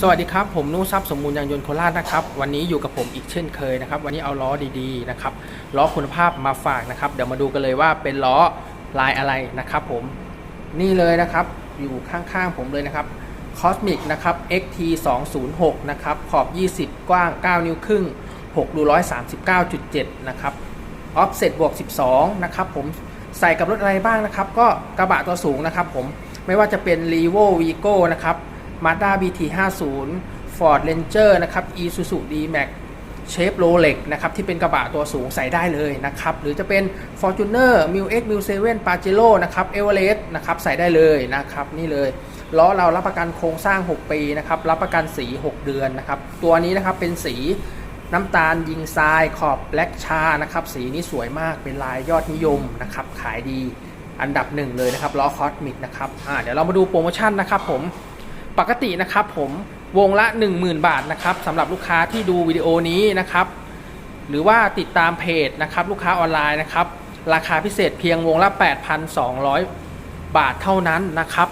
สวัสดีครับ ผมนุทรัพย์สมบูรณ์ยางยนต์โคราชนะครับ วันนี้อยู่กับผมอีกเช่นเคยนะครับ วันนี้เอาล้อดีๆนะครับล้อคุณภาพมาฝากนะครับ เดี๋ยวมาดูกันเลยว่าเป็นล้อลายอะไรนะครับ ผมนี่เลยนะครับ อยู่ข้างๆผมเลยนะครับ Cosmic นะครับ XT 206นะครับขอบ 20 กว้าง 9 นิ้วครึ่ง6รู139.7 นะครับ Offset บวก 12 นะครับผมใส่กับรถอะไรบ้างนะครับ ก็กระบะตัวสูงนะครับ ผมไม่ว่าจะเป็น r e v o Vigo นะครับ Mazda BT 50 Ford Ranger นะครับ Isuzu D-Max เชฟโรเล็กนะครับที่เป็นกระบะตัวสูงใส่ได้เลยนะครับหรือจะเป็น Fortuner m i l X m i l 7 Pajero นะครับ Everest นะครับใส่ได้เลยนะครับนี่เลยล้อเรารับประกันโครงสร้าง 6 ปีนะครับรับประกันสี 6 เดือนนะครับตัวนี้นะครับเป็นสีน้ำตาลยิงทรายขอบแบล็กชานะครับสีนี้สวยมากเป็นลายยอดนิยมนะครับขายดีอันดับหนึ่งเลยนะครับล้อคอสมิกนะครับอ่าเดี๋ยวเรามาดูโปรโมชั่นนะครับผม ปกตินะครับผมวงละ 10,000 บาทนะครับสำหรับลูกค้าที่ดูวิดีโอนี้นะครับหรือว่าติดตามเพจนะครับลูกค้าออนไลน์นะครับราคาพิเศษเพียงวงละ 8,200 บาทเท่านั้นนะครับ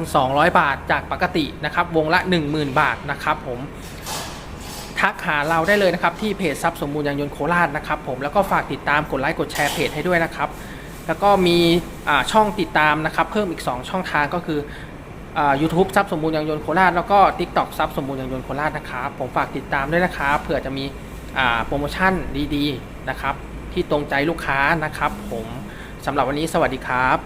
8,200 บาทจากปกตินะครับวงละ 10,000 บาทนะครับผมทักหาเราได้เลยนะครับที่เพจซับสมบูรณ์ยางยนต์โคราชนะครับผมแล้วก็ฝากติดตามกดไลค์กดแชร์เพจให้ด้วยนะครับแล้วก็มีช่องติดตามนะครับเพิ่มอีก 2 ช่องทางก็คือ ยูทูบซับสมบูรณ์ยางยนต์โคราชแล้วก็ Tik t o k ซับสมบูรณ์ยางยนต์โคราชนะครับผมฝากติดตามด้วยนะครับเผื่อจะมีโปรโมชั่นดีๆนะครับที่ตรงใจลูกค้านะครับ ผมสำหรับวันนี้สวัสดีครับ